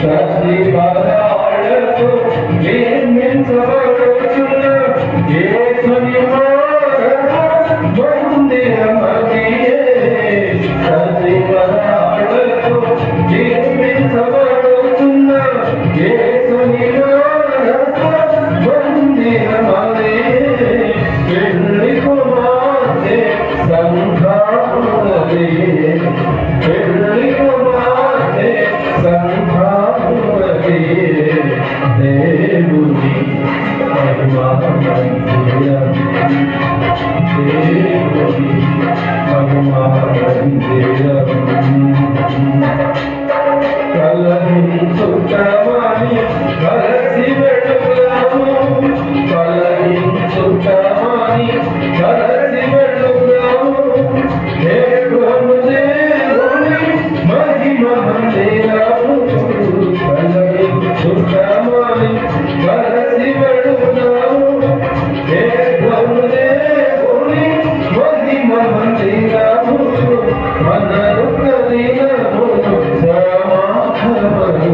పెళ్ళి Oh, my